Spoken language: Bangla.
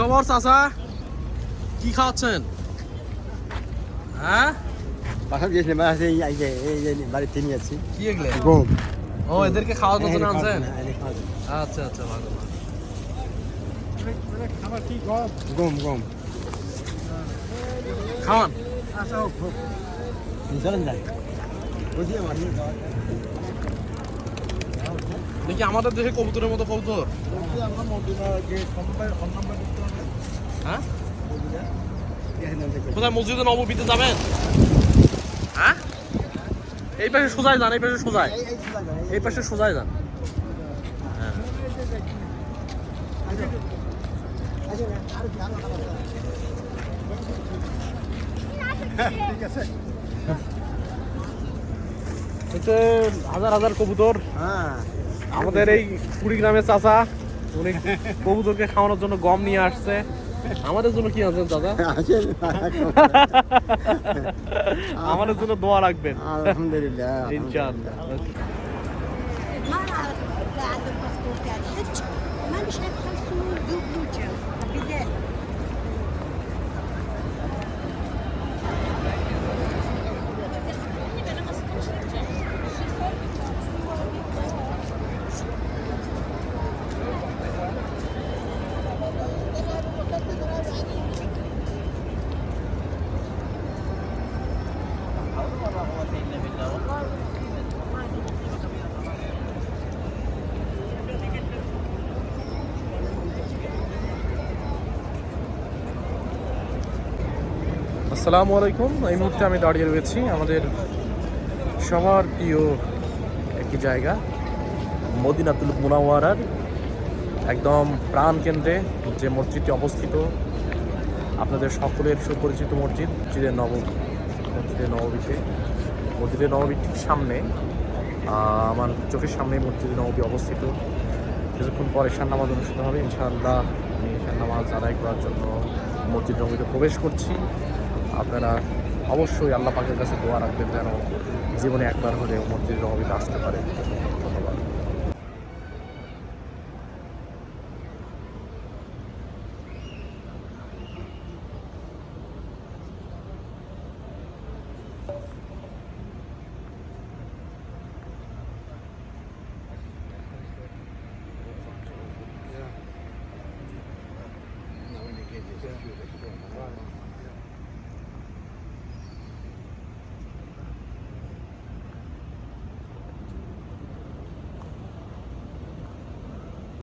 খবর চাচা কি খাওয়াচ্ছেন? হ্যাঁ? বাসা দিয়েছিলাম বাসা এই যে এই যে বাড়িতে নিয়ে আছি কি এগুলো? গম। ও এদেরকে খাওয়ানোর জন্য আনছেন? খাওয়া আচ্ছা আচ্ছা ভালো ভালো। গম গম। খাওয়ান। চলেন যাই। বুঝি আমার দেখি আমাদের দেশে কবুতরের মতো কবুতর। হ্যাঁ? কোথায় মসজিদে নববীতে যাবেন? হ্যাঁ? এই পাশে সোজাই যান এই পাশে সোজাই। এই পাশে সোজাই যান। হ্যাঁ। হাজার হাজার কবুতর। হ্যাঁ। আমাদের এই কুড়িগ্রামের চাচা উনি কবুতরকে খাওয়ানোর জন্য গম নিয়ে আসছে। আমাদের জন্য কি আছেন দাদা? আমাদের জন্য দোয়া রাখবেন। আলহামদুলিল্লাহ। ইনশাআল্লাহ। আসসালামু আলাইকুম। এই মুহূর্তে আমি দাঁড়িয়ে রয়েছি আমাদের সবার প্রিয় একটি জায়গা, মদিনাতুল মুনাওয়ারার একদম প্রাণ কেন্দ্রে যে মসজিদটি অবস্থিত। আপনাদের সকলের সুপরিচিত মসজিদ, মসজিদের নব মসজিদের নববীতে মসজিদের নববীর ঠিক সামনে আমার চোখের সামনে মসজিদের নববী অবস্থিত। কিছুক্ষণ পরে নামাজ অনুষ্ঠিত হবে। ইনশাআল্লাহ আমি নামাজ আদায় করার জন্য মসজিদ নবীতে প্রবেশ করছি। আপনারা অবশ্যই আল্লাহ পাকের কাছে দোয়া রাখবেন যেন জীবনে একবার হলে মন্ত্রীর রহমিতে আসতে পারে। ধন্যবাদ।